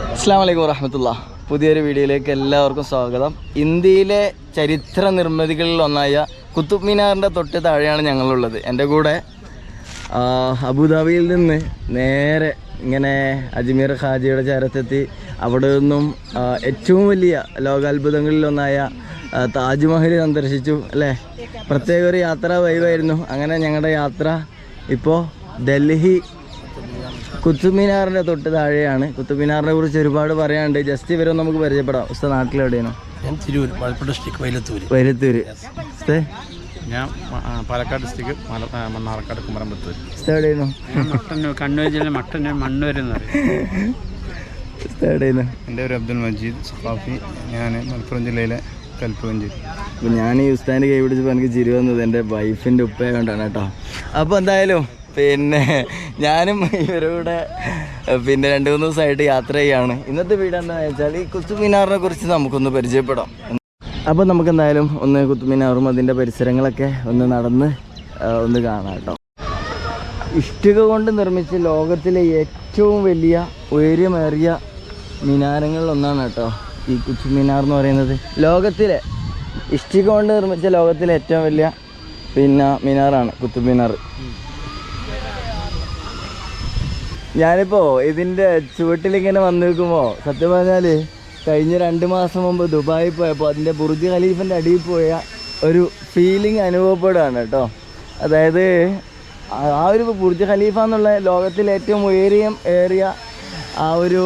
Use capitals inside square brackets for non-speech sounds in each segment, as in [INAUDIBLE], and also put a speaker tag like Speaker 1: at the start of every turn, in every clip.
Speaker 1: അസ്സാം വലൈക്കും വറഹമത്തുള്ള. പുതിയൊരു വീഡിയോയിലേക്ക് എല്ലാവർക്കും സ്വാഗതം. ഇന്ത്യയിലെ ചരിത്ര നിർമ്മിതികളിൽ ഒന്നായ കുത്തുബ് മിനാറിന്റെ തൊട്ട് താഴെയാണ് ഞങ്ങളുള്ളത്. എന്റെ കൂടെ അബുദാബിയിൽ നിന്ന് നേരെ ഇങ്ങനെ അജ്മീർ ഖാജിയുടെ ചരത്തെത്തി അവിടെ നിന്നും ഏറ്റവും വലിയ ലോകാത്ഭുതങ്ങളിലൊന്നായ താജ്മഹൽ സന്ദർശിച്ചു അല്ലേ? പ്രത്യേക ഒരു യാത്ര വൈവായിരുന്നു അങ്ങനെ ഞങ്ങളുടെ യാത്ര ഇപ്പോൾ ഡൽഹി കുത്തുബ് മിനാറിന്റെ തൊട്ട് താഴെയാണ്. കുത്തുമിനാറിനെ കുറിച്ച് ഒരുപാട് പറയാനുണ്ട്. ജസ്റ്റ് ഇവരൊന്നും നമുക്ക് പരിചയപ്പെടാം. ഉസ്ത നാട്ടിലെവിടെയാണ്?
Speaker 2: ഞാൻ തിരൂർ മലപ്പുറം ഡിസ്ട്രിക്ട് വൈലത്തൂര്.
Speaker 1: വൈരത്തൂര് ഉസ്തേ
Speaker 3: ഞാൻ പാലക്കാട് ഡിസ്ട്രിക്ട് മണ്ണാർക്കാട് കുമരമ്പത്തൂർ
Speaker 1: എവിടെയായിരുന്നു
Speaker 2: മട്ടന്നൂർ കണ്ണൂർ ജില്ല മട്ടന്നൂർ മണ്ണൂർ എന്ന് പറയും.
Speaker 3: എന്റെ പേര് അബ്ദുൽ മജീദ് സഖാഫി. ഞാൻ മലപ്പുറം ജില്ലയിലെ കൽപ്പകഞ്ചേരി
Speaker 1: അപ്പം ഞാൻ ഈ ഉസ്താന്റെ കൈ പിടിച്ചപ്പോൾ എനിക്ക് ചിരി വന്നത് എന്റെ വൈഫിന്റെ ഉപ്പയെ കൊണ്ടാണ് കേട്ടോ. അപ്പോൾ എന്തായാലും പിന്നെ ഞാനും ഇവരുടെ പിന്നെ രണ്ട് മൂന്ന് ദിവസമായിട്ട് യാത്ര ചെയ്യാണ്. ഇന്നത്തെ വീട് എന്താണെന്ന് വെച്ചാൽ ഈ കുത്തുമിനാറിനെ കുറിച്ച് നമുക്കൊന്ന് പരിചയപ്പെടാം. അപ്പോൾ നമുക്ക് എന്തായാലും ഒന്ന് കുത്തുമിനാറും അതിന്റെ പരിസരങ്ങളൊക്കെ ഒന്ന് നടന്ന് ഒന്ന് കാണാം കേട്ടോ. ഇഷ്ടിക കൊണ്ട് നിർമ്മിച്ച ലോകത്തിലെ ഏറ്റവും വലിയ ഉയരമേറിയ മിനാരങ്ങളിൽ ഒന്നാണ് കേട്ടോ ഈ മിനാർ എന്ന് പറയുന്നത്. ലോകത്തിലെ ഇഷ്ടിക കൊണ്ട് നിർമ്മിച്ച ലോകത്തിലെ ഏറ്റവും വലിയ പിന്നെ മിനാറാണ് കുത്തുബ് മിനാർ ഞാനിപ്പോൾ ഇതിന്റെ ചുവട്ടിലിങ്ങനെ വന്നു സത്യം പറഞ്ഞാൽ കഴിഞ്ഞ രണ്ട് മാസം മുമ്പ് ദുബായിൽ പോയപ്പോൾ അതിന്റെ ബുർജ് ഖലീഫിന്റെ അടിയിൽ പോയ ഒരു ഫീലിംഗ് അനുഭവപ്പെടുകയാണ് കേട്ടോ. അതായത് ആ- ഒരു ബുർജ് ഖലീഫ എന്നുള്ള ലോകത്തിലെ ഏറ്റവും ഉയരിയ ഏറിയ ആ ഒരു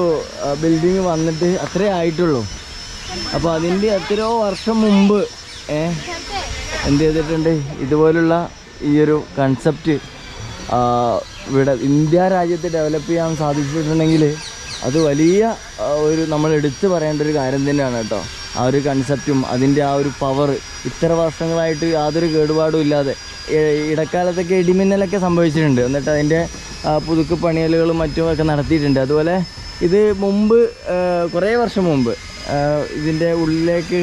Speaker 1: ബിൽഡിങ് വന്നിട്ട് അത്രേ ആയിട്ടുള്ളൂ. അപ്പോൾ അതിന്റെ എത്രയോ വർഷം മുമ്പ് എന്ത് ചെയ്തിട്ടുണ്ട്? ഇതുപോലുള്ള ഈ ഒരു കൺസെപ്റ്റ് ഇവിടെ ഇന്ത്യ രാജ്യത്തെ ഡെവലപ്പ് ചെയ്യാൻ സാധിച്ചിട്ടുണ്ടെങ്കിൽ അത് വലിയ ഒരു നമ്മൾ എടുത്തു പറയേണ്ട ഒരു കാര്യം തന്നെയാണ് കേട്ടോ. ആ ഒരു കൺസെപ്റ്റും അതിന്റെ ആ ഒരു പവർ ഇത്ര വർഷങ്ങളായിട്ട് യാതൊരു കേടുപാടും ഇല്ലാതെ ഇടക്കാലത്തൊക്കെ ഇടിമിന്നലൊക്കെ സംഭവിച്ചിട്ടുണ്ട്. എന്നിട്ട് അതിന്റെ പുതുക്ക് പണിയലുകളും മറ്റും ഒക്കെ നടത്തിയിട്ടുണ്ട്. അതുപോലെ ഇത് മുമ്പ് കുറേ വർഷം മുമ്പ് ഇതിന്റെ ഉള്ളിലേക്ക്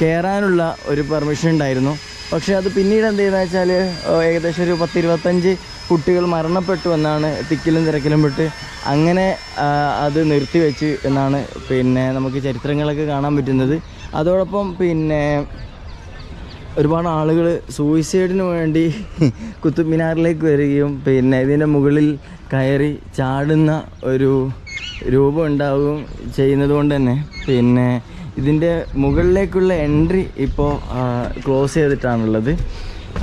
Speaker 1: കയറാനുള്ള ഒരു പെർമിഷൻ ഉണ്ടായിരുന്നു. പക്ഷേ അത് പിന്നീട് എന്ത് ചെയ്യുന്നതെന്ന് വെച്ചാൽ ഏകദേശം ഒരു പത്ത് ഇരുപത്തഞ്ച് കുട്ടികൾ മരണപ്പെട്ടു എന്നാണ് തിക്കിലും തിരക്കിലും പെട്ട് അങ്ങനെ അത് നിർത്തിവെച്ച് എന്നാണ് പിന്നെ നമുക്ക് ചരിത്രങ്ങളൊക്കെ കാണാൻ പറ്റുന്നത്. അതോടൊപ്പം പിന്നെ ഒരുപാട് ആളുകൾ സൂയിസൈഡിന് വേണ്ടി [LAUGHS] കുത്തുബ് മിനാറിലേക്ക് വരികയും പിന്നെ ഇതിന്റെ മുകളിൽ കയറി ചാടുന്ന ഒരു രൂപം ഉണ്ടാവുകയും ചെയ്യുന്നത് കൊണ്ട് തന്നെ പിന്നെ ഇതിന്റെ മുകളിലേക്കുള്ള എൻട്രി ഇപ്പോൾ ക്ലോസ് ചെയ്തിട്ടാണുള്ളത്.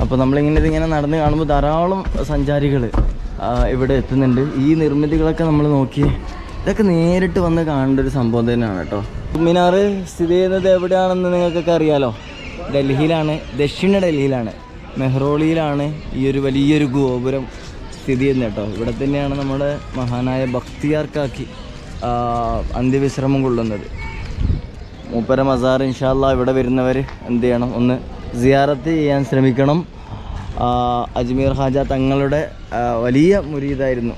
Speaker 1: അപ്പോൾ നമ്മളിങ്ങനെ ഇതിങ്ങനെ നടന്ന് കാണുമ്പോൾ ധാരാളം സഞ്ചാരികൾ ഇവിടെ എത്തുന്നുണ്ട്. ഈ നിർമ്മിതികളൊക്കെ നമ്മൾ നോക്കി ഇതൊക്കെ നേരിട്ട് വന്ന് കാണേണ്ട ഒരു സംഭവം തന്നെയാണ് കേട്ടോ. മിനാർ സ്ഥിതി ചെയ്യുന്നത് എവിടെയാണെന്ന് നിങ്ങൾക്കൊക്കെ അറിയാലോ? ഡൽഹിയിലാണ് ദക്ഷിണ ഡൽഹിയിലാണ്. മെഹ്റോളിയിലാണ് ഈ ഒരു വലിയൊരു ഗോപുരം സ്ഥിതി ചെയ്യുന്നത് കേട്ടോ. ഇവിടെ തന്നെയാണ് നമ്മുടെ മഹാനായ ഭക്തിയാർക്കാക്കി അന്ത്യവിശ്രമം കൊള്ളുന്നത്. മൂപ്പര മസാർ ഇൻഷാല്ല ഇവിടെ വരുന്നവർ എന്ത് ചെയ്യണം? ഒന്ന് സിയാറത്ത് ചെയ്യാൻ ശ്രമിക്കണം. അജ്മീർ ഹാജ തങ്ങളുടെ വലിയ മുരീദായിരുന്നു.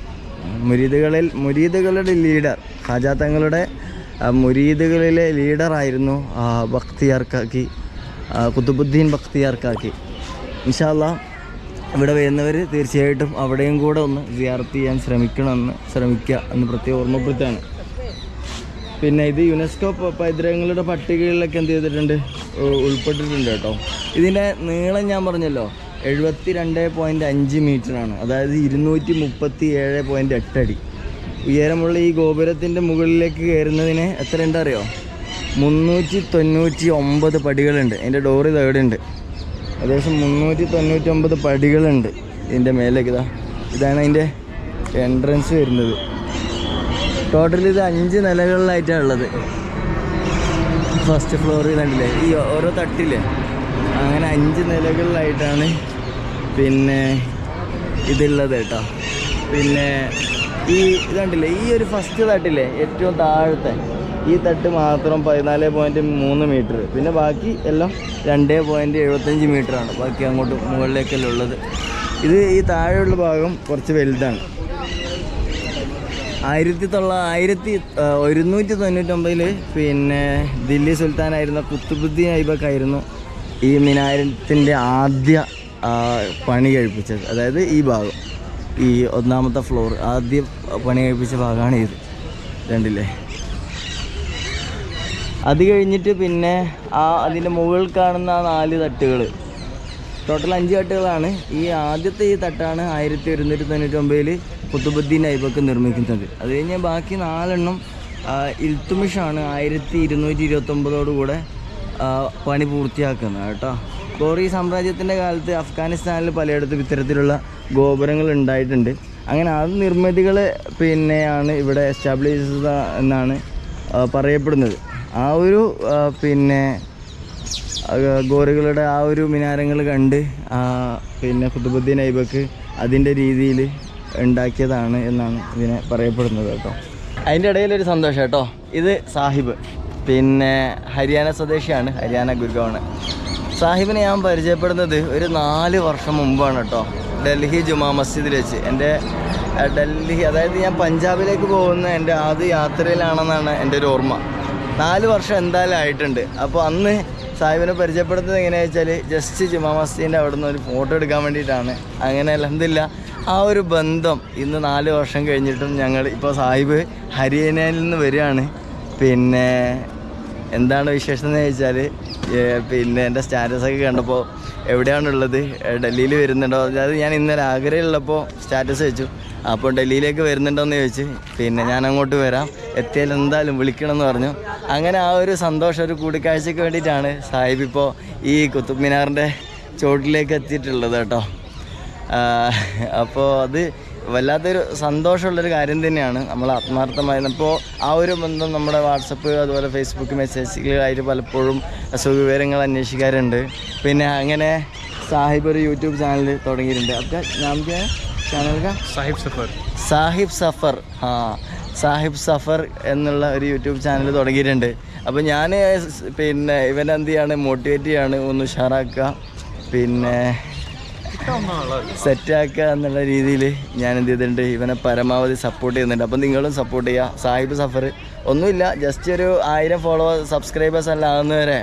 Speaker 1: മുരീദുകളിൽ മുരീദുകളുടെ ലീഡർ ഹാജ തങ്ങളുടെ മുരീദുകളിലെ ലീഡറായിരുന്നു ബക്തിയാർക്കാക്കി ആ, കുത്തുബുദ്ദീൻ ബക്തിയാർക്കാക്കി ഇൻഷാല്ല ഇവിടെ വരുന്നവർ തീർച്ചയായിട്ടും അവിടെയും കൂടെ ഒന്ന് സിയാറത്ത് ചെയ്യാൻ ശ്രമിക്കണമെന്ന് ശ്രമിക്കുക എന്ന് പ്രത്യേകം ഓർമ്മപ്പെടുത്താണ് പിന്നെ ഇത് യുനെസ്കോ പൈതൃകങ്ങളുടെ പട്ടികയിലൊക്കെ എന്ത് ചെയ്തിട്ടുണ്ട്? ഉൾപ്പെട്ടിട്ടുണ്ട് കേട്ടോ. ഇതിന്റെ നീളം ഞാൻ പറഞ്ഞല്ലോ എഴുപത്തി രണ്ട് പോയിന്റ് അഞ്ച് മീറ്ററാണ്. അതായത് ഇരുന്നൂറ്റി മുപ്പത്തി ഏഴ് പോയിന്റ് എട്ടടി. ഉയരമുള്ള ഈ ഗോപുരത്തിന്റെ മുകളിലേക്ക് കയറുന്നതിന് എത്ര ഉണ്ട് അറിയോ? മുന്നൂറ്റി തൊണ്ണൂറ്റി ഒമ്പത് പടികളുണ്ട് എന്റെ ഡോർ തേടുണ്ട് ഏകദേശം മുന്നൂറ്റി തൊണ്ണൂറ്റി ഒമ്പത് പടികളുണ്ട് ഇതിന്റെ മേലേക്ക് ഇതാ. ഇതാണ് അതിന്റെ എൻട്രൻസ് വരുന്നത്. ടോട്ടൽ ഇത് അഞ്ച് നിലകളിലായിട്ടാണ് ഉള്ളത്. ഫസ്റ്റ് ഫ്ലോറിൽ കണ്ടില്ലേ? ഈ ഓരോ തട്ടില്ലേ? അങ്ങനെ അഞ്ച് നിലകളിലായിട്ടാണ് പിന്നെ ഇതുള്ളത് കേട്ടോ. പിന്നെ ഈ ഇതുണ്ടല്ലേ ഈ ഒരു ഫസ്റ്റ് തട്ടില്ലേ ഏറ്റവും താഴത്തെ ഈ തട്ട് മാത്രം പതിനാല് പോയിന്റ് മൂന്ന് മീറ്റർ പിന്നെ ബാക്കി എല്ലാം രണ്ട് പോയിന്റ് എഴുപത്തഞ്ച് മീറ്ററാണ് ബാക്കി അങ്ങോട്ട് മുകളിലേക്കെല്ലാം ഉള്ളത്. ഇത് ഈ താഴെയുള്ള ഭാഗം കുറച്ച് വലുതാണ്. ആയിരത്തി തൊള്ള ആയിരത്തി ഒരുന്നൂറ്റി തൊണ്ണൂറ്റൊമ്പതിൽ പിന്നെ ദില്ലി സുൽത്താനായിരുന്ന കുത്തുബുദ്ദീൻ ഐബക്കായിരുന്നു ഈ മിനാരത്തിന്റെ ആദ്യ പണി കഴിപ്പിച്ചത്. അതായത് ഈ ഭാഗം. ഈ ഒന്നാമത്തെ ഫ്ലോർ ആദ്യ പണി കഴിപ്പിച്ച ഭാഗമാണ് ഇത്. രണ്ടില്ലേ അത് കഴിഞ്ഞിട്ട് പിന്നെ ആ അതിന്റെ മുകളിൽ കാണുന്ന ആ നാല് തട്ടുകൾ ടോട്ടൽ അഞ്ച് തട്ടുകളാണ്. ഈ ആദ്യത്തെ ഈ തട്ടാണ് ആയിരത്തി ഒരുന്നൂറ്റി തൊണ്ണൂറ്റി ഒമ്പതിൽ കുത്തുബുദ്ദീൻ ഐബക്ക് നിർമ്മിക്കുന്നത്. അത് കഴിഞ്ഞ് ബാക്കി നാലെണ്ണം ഇൽത്തുമിഷാണ് ആയിരത്തി ഇരുന്നൂറ്റി ഇരുപത്തൊമ്പതോടുകൂടെ പണി പൂർത്തിയാക്കുന്നത് കേട്ടോ. ഗോറി സാമ്രാജ്യത്തിന്റെ കാലത്ത് അഫ്ഗാനിസ്ഥാനിൽ പലയിടത്തും ഇത്തരത്തിലുള്ള ഗോപുരങ്ങൾ ഉണ്ടായിട്ടുണ്ട്. അങ്ങനെ ആ നിർമ്മിതികൾ പിന്നെയാണ് ഇവിടെ എസ്റ്റാബ്ലിഷ് എന്നാണ് പറയപ്പെടുന്നത്. ആ ഒരു പിന്നെ ഗോറികളുടെ ആ ഒരു മിനാരങ്ങൾ കണ്ട് പിന്നെ കുത്തുബുദ്ദീൻ ഐബക്ക് അതിന്റെ രീതിയിൽ ഉണ്ടാക്കിയതാണ് എന്നാണ് ഇതിനെ പറയപ്പെടുന്നത് കേട്ടോ. അതിന്റെ ഇടയിലൊരു സന്തോഷം കേട്ടോ. ഇത് സാഹിബ്. പിന്നെ ഹരിയാന സ്വദേശിയാണ് ഹരിയാന ഗുരുഗാവാണ്. സാഹിബിനെ ഞാൻ പരിചയപ്പെടുന്നത് ഒരു നാല് വർഷം മുമ്പാണ് കേട്ടോ. ഡൽഹി ജുമാ മസ്ജിദിൽ വെച്ച്. എന്റെ ഡൽഹി അതായത് ഞാൻ പഞ്ചാബിലേക്ക് പോകുന്ന എന്റെ ആദ്യ യാത്രയിലാണെന്നാണ് എന്റെ ഒരു ഓർമ്മ. നാല് വർഷം എന്തായാലും ആയിട്ടുണ്ട്. അപ്പോൾ അന്ന് സാഹിബിനെ പരിചയപ്പെടുന്നത് എങ്ങനെയാ വെച്ചാൽ ജസ്റ്റ് ജുമാ മസ്ജിദിന്റെ അവിടെ നിന്ന് ഒരു ഫോട്ടോ എടുക്കാൻ വേണ്ടിയിട്ടാണ്. അങ്ങനെ അലഹമില്ല ആ ഒരു ബന്ധം ഇന്ന് നാല് വർഷം കഴിഞ്ഞിട്ടും ഞങ്ങൾ ഇപ്പോൾ സാഹിബ് ഹരിയാനയിൽ നിന്ന് വരികയാണ്. പിന്നെ എന്താണ് വിശേഷം എന്ന് ചോദിച്ചാൽ പിന്നെ എന്റെ സ്റ്റാറ്റസ് ഒക്കെ കണ്ടപ്പോൾ എവിടെയാണുള്ളത് ഡൽഹിയിൽ വരുന്നുണ്ടോ? അതായത് ഞാൻ ഇന്നലെ ആഗ്രഹമുള്ളപ്പോൾ സ്റ്റാറ്റസ് വെച്ചു. അപ്പോൾ ഡൽഹിയിലേക്ക് വരുന്നുണ്ടോ എന്ന് ചോദിച്ചു പിന്നെ ഞാൻ അങ്ങോട്ട് വരാം. എത്തിയാൽ എന്തായാലും വിളിക്കണം എന്ന് പറഞ്ഞു. അങ്ങനെ ആ ഒരു സന്തോഷം ഒരു കൂടിക്കാഴ്ചയ്ക്ക് വേണ്ടിയിട്ടാണ് സാഹിബ് ഇപ്പോൾ ഈ കുത്തുബ് മിനാറിന്റെ ചുവട്ടിലേക്ക് എത്തിയിട്ടുള്ളത് കേട്ടോ. അപ്പോൾ അത് വല്ലാത്തൊരു സന്തോഷമുള്ളൊരു കാര്യം തന്നെയാണ്. നമ്മൾ ആത്മാർത്ഥമായി ഇപ്പോൾ ആ ഒരു ബന്ധം നമ്മുടെ വാട്സപ്പ് അതുപോലെ ഫേസ്ബുക്ക് മെസ്സേജുകളായിട്ട് പലപ്പോഴും സുഖവിവരങ്ങൾ അന്വേഷിക്കാറുണ്ട്. പിന്നെ അങ്ങനെ സാഹിബ് ഒരു യൂട്യൂബ് ചാനൽ തുടങ്ങിയിട്ടുണ്ട്. അപ്പം നമുക്ക് ചാനൽ
Speaker 3: സാഹിബ് സഫർ.
Speaker 1: സാഹിബ് സഫർ. ആ സാഹിബ് സഫർ എന്നുള്ള ഒരു യൂട്യൂബ് ചാനൽ തുടങ്ങിയിട്ടുണ്ട്. അപ്പോൾ ഞാൻ പിന്നെ ഇവനെന്ത് ചെയ്യാണ്? മോട്ടിവേറ്റ് ചെയ്യാണ്. ഒന്ന് ഉഷാറാക്കുക. പിന്നെ സെറ്റാക്കുക എന്നുള്ള രീതിയിൽ ഞാൻ എന്ത് ചെയ്തിട്ടുണ്ട് ഇവനെ പരമാവധി സപ്പോർട്ട് ചെയ്യുന്നുണ്ട്. അപ്പം നിങ്ങളും സപ്പോർട്ട് ചെയ്യുക. സാഹിബ് സഫർ ഒന്നുമില്ല ജസ്റ്റ് ഒരു ആയിരം ഫോളോവേഴ്സ് സബ്സ്ക്രൈബേഴ്സ് എല്ലാം ആകുന്നവരെ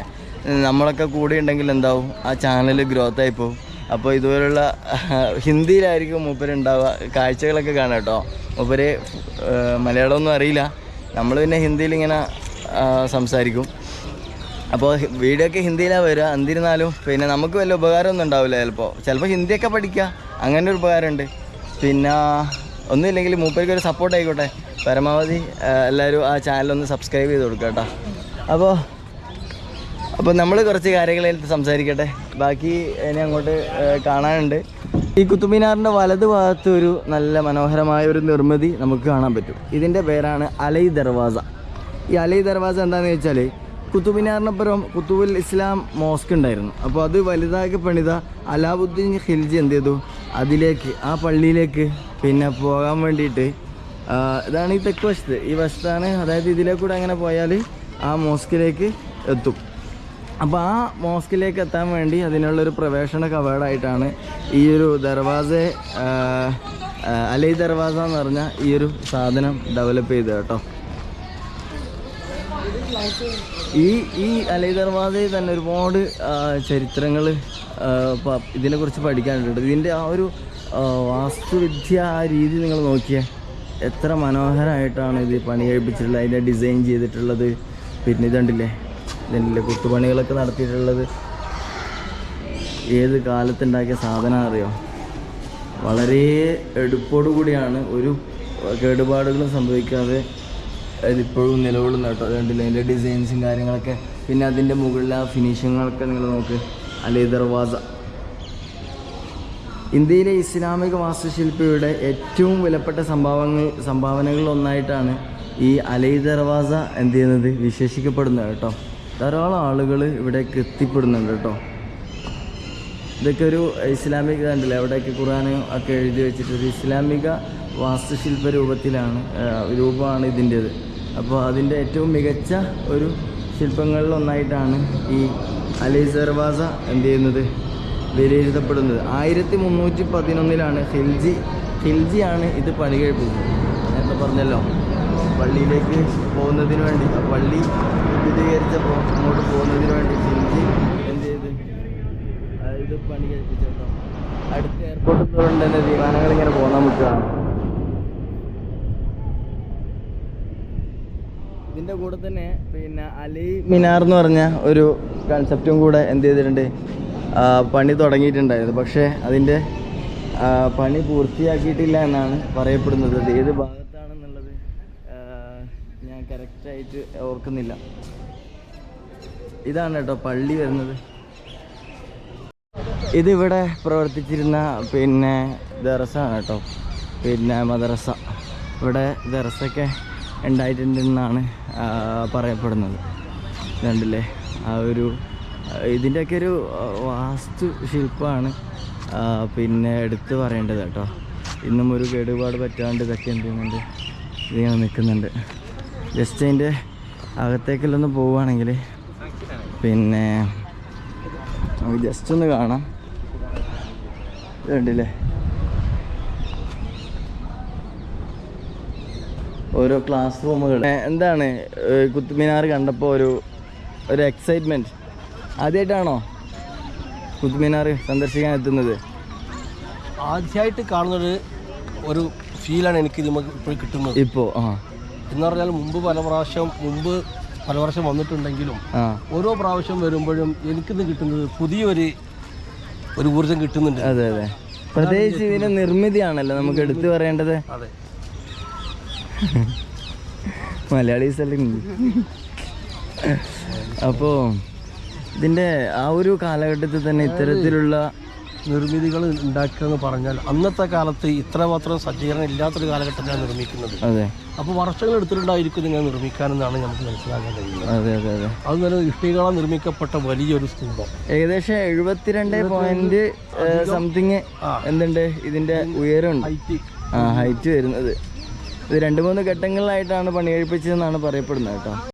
Speaker 1: നമ്മളൊക്കെ കൂടെ ഉണ്ടെങ്കിൽ എന്താവും? ആ ചാനൽ ഗ്രോത്ത് ആയി പോകും അപ്പോൾ ഇതുപോലുള്ള ഹിന്ദിയിലായിരിക്കും മൂപ്പരുണ്ടാവുക കാഴ്ചകളൊക്കെ കാണാം കേട്ടോ. മൂപ്പര് മലയാളമൊന്നും അറിയില്ല. നമ്മൾ പിന്നെ ഹിന്ദിയിൽ ഇങ്ങനെ സംസാരിക്കും. അപ്പോൾ വീഡിയോ ഒക്കെ ഹിന്ദിയിലാണ് വരിക എന്നിരുന്നാലും പിന്നെ നമുക്ക് വലിയ ഉപകാരമൊന്നും ഉണ്ടാവില്ല ചിലപ്പോൾ ചിലപ്പോൾ ഹിന്ദിയൊക്കെ പഠിക്കുക അങ്ങനെ ഒരു ഉപകാരമുണ്ട്. പിന്നെ ഒന്നുമില്ലെങ്കിൽ മൂപ്പർക്ക് ഒരു സപ്പോർട്ട് ആയിക്കോട്ടെ. പരമാവധി എല്ലാവരും ആ ചാനലൊന്ന് സബ്സ്ക്രൈബ് ചെയ്ത് കൊടുക്കുക കേട്ടോ. അപ്പോൾ അപ്പോൾ നമ്മൾ കുറച്ച് കാര്യങ്ങളിൽ സംസാരിക്കട്ടെ. ബാക്കി ഇനി അങ്ങോട്ട് കാണാനുണ്ട്. ഈ കുത്തുമിനാറിന്റെ വലത് ഭാഗത്ത് ഒരു നല്ല മനോഹരമായ ഒരു നിർമ്മിതി നമുക്ക് കാണാൻ പറ്റും. ഇതിന്റെ പേരാണ് അലൈ ദർവാസ ഈ അലൈ ദർവാസ എന്താണെന്ന് വെച്ചാൽ കുത്തുബിനാറിനപ്പുറം കുത്തുബുൽ ഇസ്ലാം മോസ്ക് ഉണ്ടായിരുന്നു. അപ്പോൾ അത് വലുതാക്കി പണിത അലാബുദ്ദീൻ ഖിൽജി എന്ത് ചെയ്തു? അതിലേക്ക് ആ പള്ളിയിലേക്ക് പിന്നെ പോകാൻ വേണ്ടിയിട്ട് ഇതാണ് ഈ തെക്ക് വശത്ത്. ഈ വശത്താണ് അതായത് ഇതിലേക്കൂടെ അങ്ങനെ പോയാൽ ആ മോസ്കിലേക്ക് എത്തും. അപ്പോൾ ആ മോസ്കിലേക്ക് എത്താൻ വേണ്ടി അതിനുള്ളൊരു പ്രവേശന കവാടായിട്ടാണ് ഈ ഒരു ദർവാസ അലൈ ദർവാസ എന്ന് പറഞ്ഞ ഈ ഒരു സാധനം ഡെവലപ്പ് ചെയ്തത് കേട്ടോ. ഈ ഈ അലൈ ദർവാദയിൽ തന്നെ ഒരുപാട് ചരിത്രങ്ങൾ ഇതിനെക്കുറിച്ച് പഠിക്കാനുണ്ട്. ഇതിന്റെ ആ ഒരു വാസ്തുവിദ്യ ആ രീതി നിങ്ങൾ നോക്കിയേ. എത്ര മനോഹരമായിട്ടാണ് ഇത് പണി കഴിപ്പിച്ചിട്ടുള്ളത് അതിന്റെ ഡിസൈൻ ചെയ്തിട്ടുള്ളത്. പിന്നെ ഇതുണ്ടല്ലേ ഇതിന്റെ കുത്തുപണികളൊക്കെ നടത്തിയിട്ടുള്ളത്. ഏത് കാലത്തുണ്ടാക്കിയ സാധനം അറിയോ? വളരെ എടുപ്പോടു കൂടിയാണ് ഒരു കേടുപാടുകളും സംഭവിക്കാതെ ഇതിപ്പോഴും നിലകൊള്ളുന്ന കേട്ടോ. അതുകൊണ്ടില്ല അതിന്റെ ഡിസൈൻസും കാര്യങ്ങളൊക്കെ. പിന്നെ അതിന്റെ മുകളിലെ ആ ഫിനിഷിങ്ങുകളൊക്കെ നിങ്ങൾ നോക്ക്. അലേ ദർവാസ. ഇന്ത്യയിലെ ഇസ്ലാമിക വാസ്തുശില്പിയുടെ ഏറ്റവും വിലപ്പെട്ട സംഭാവങ്ങൾ സംഭാവനകളിലൊന്നായിട്ടാണ് ഈ അലൈ ദർവാസ എന്ത് ചെയ്യുന്നത്? വിശേഷിക്കപ്പെടുന്നത് കേട്ടോ. ധാരാളം ആളുകൾ ഇവിടേക്ക് എത്തിപ്പെടുന്നുണ്ട് കേട്ടോ. ഇതൊക്കെ ഒരു ഇസ്ലാമിക കണ്ടില്ല? അവിടെയൊക്കെ ഖുറാൻ ഒക്കെ എഴുതി വെച്ചിട്ട് ഒരു ഇസ്ലാമിക വാസ്തുശില്പ രൂപത്തിലാണ് രൂപമാണ് ഇതിന്റേത്. അപ്പോൾ അതിന്റെ ഏറ്റവും മികച്ച ഒരു ശില്പങ്ങളിലൊന്നായിട്ടാണ് ഈ അലി സർവാസ എന്ത് ചെയ്യുന്നത് വിലയിരുത്തപ്പെടുന്നത്. ആയിരത്തി മുന്നൂറ്റി പതിനൊന്നിലാണ് ഹിൽജി ഹിൽജിയാണ് ഇത് പണി കഴിപ്പിച്ചത് നേരത്തെ പറഞ്ഞല്ലോ പള്ളിയിലേക്ക് പോകുന്നതിന് വേണ്ടി ആ പള്ളി വിപുലീകരിച്ചപ്പോൾ അങ്ങോട്ട് പോകുന്നതിന് വേണ്ടി ഹിൽജി എന്ത് ചെയ്ത്? ഇത് പണി കഴിപ്പിച്ചു കേട്ടോ അടുത്ത എയർപോർട്ടിൽ നിന്ന് തന്നെ വിമാനങ്ങൾ ഇങ്ങനെ പോകാൻ നിൽക്കുകയാണ്. ഇതിന്റെ കൂടെ തന്നെ പിന്നെ അലി മിനാർ എന്ന് പറഞ്ഞ ഒരു കൺസെപ്റ്റും കൂടെ എന്ത് ചെയ്തിട്ടുണ്ട്. പണി തുടങ്ങിയിട്ടുണ്ടായിരുന്നു. പക്ഷേ അതിന്റെ പണി പൂർത്തിയാക്കിയിട്ടില്ല എന്നാണ് പറയപ്പെടുന്നത്. ഏത് ഭാഗത്താണെന്നുള്ളത് ഞാൻ കറക്റ്റായിട്ട് ഓർക്കുന്നില്ല. ഇതാണ് കേട്ടോ പള്ളി വരുന്നത്. ഇതിവിടെ പ്രവർത്തിച്ചിരുന്ന പിന്നെ ദറസാണ് കേട്ടോ. പിന്നെ മദ്രസ. ഇവിടെ ദറസൊക്കെ ഉണ്ടായിട്ടുണ്ടെന്നാണ് പറയപ്പെടുന്നത്. കണ്ടില്ലേ? ആ ഒരു ഇതിന്റെയൊക്കെ ഒരു വാസ്തു ശില്പമാണ് പിന്നെ എടുത്തു പറയേണ്ടത് കേട്ടോ. ഇന്നും ഒരു കേടുപാട് പറ്റാണ്ട് ഇതൊക്കെ എന്ത് ചെയ്യുന്നുണ്ട്? ഇതിങ്ങനെ നിൽക്കുന്നുണ്ട്. ജസ്റ്റ് അതിന്റെ അകത്തേക്കെല്ലാം ഒന്ന് പോവുകയാണെങ്കിൽ പിന്നെ ജസ്റ്റ് ഒന്ന് കാണാം. ഇത് ഓരോ ക്ലാസ് റൂമുകൾ എന്താണ് കുത്തുമിനാർ കണ്ടപ്പോൾ ഒരു ഒരു എക്സൈറ്റ്മെന്റ് ആദ്യമായിട്ടാണോ കുത്തുമിനാർ സന്ദർശിക്കാൻ എത്തുന്നത്?
Speaker 4: ആദ്യമായിട്ട് കാണുന്നത് ഒരു ഫീലാണ് എനിക്ക് ഇപ്പോൾ കിട്ടുന്നത്.
Speaker 1: ഇപ്പോൾ ആ.
Speaker 4: എന്ന് പറഞ്ഞാൽ മുമ്പ് പല പ്രാവശ്യം മുമ്പ് പല പ്രാവശ്യം വന്നിട്ടുണ്ടെങ്കിലും ഓരോ പ്രാവശ്യം വരുമ്പോഴും എനിക്കിന്ന് കിട്ടുന്നത് പുതിയൊരു ഒരു ഊർജം കിട്ടുന്നുണ്ട്.
Speaker 1: അതെ അതെ. പ്രത്യേകിച്ച് ഇതിന് നിർമ്മിതിയാണല്ലോ നമുക്ക് എടുത്തു പറയേണ്ടത്.
Speaker 4: അതെ.
Speaker 1: മലയാളീസ് അല്ലേ അപ്പോൾ ഇതിന്റെ ആ ഒരു കാലഘട്ടത്തിൽ തന്നെ ഇത്തരത്തിലുള്ള
Speaker 4: നിർമ്മിതികൾ ഉണ്ടാക്കുക എന്ന് പറഞ്ഞാൽ അന്നത്തെ കാലത്ത് ഇത്രമാത്രം സജ്ജീകരണം ഇല്ലാത്തൊരു കാലഘട്ടത്തിലാണ് നിർമ്മിക്കുന്നത്.
Speaker 1: അതെ.
Speaker 4: അപ്പോൾ വർഷങ്ങൾ എടുത്തിട്ടുണ്ടായിരിക്കും നിങ്ങൾ നിർമ്മിക്കാനെന്നാണ് നമുക്ക് മനസ്സിലാക്കാൻ കഴിയുന്നത്.
Speaker 1: അതെ അതെ അതെ.
Speaker 4: അത് തന്നെ ഇഷ്ടികളാൽ നിർമ്മിക്കപ്പെട്ട വലിയൊരു സ്തൂപം.
Speaker 1: ഏകദേശം എഴുപത്തിരണ്ട് പോയിന്റ് സംതിങ് എന്തുണ്ട്? ഇതിന്റെ ഉയരമുണ്ട്.
Speaker 4: ഹൈറ്റ്
Speaker 1: ആ ഹൈറ്റ് വരുന്നത്. ഇത് രണ്ട് മൂന്ന് ഘട്ടങ്ങളിലായിട്ടാണ് പണി കഴിപ്പിച്ചതെന്നാണ് പറയപ്പെടുന്നത് കേട്ടോ.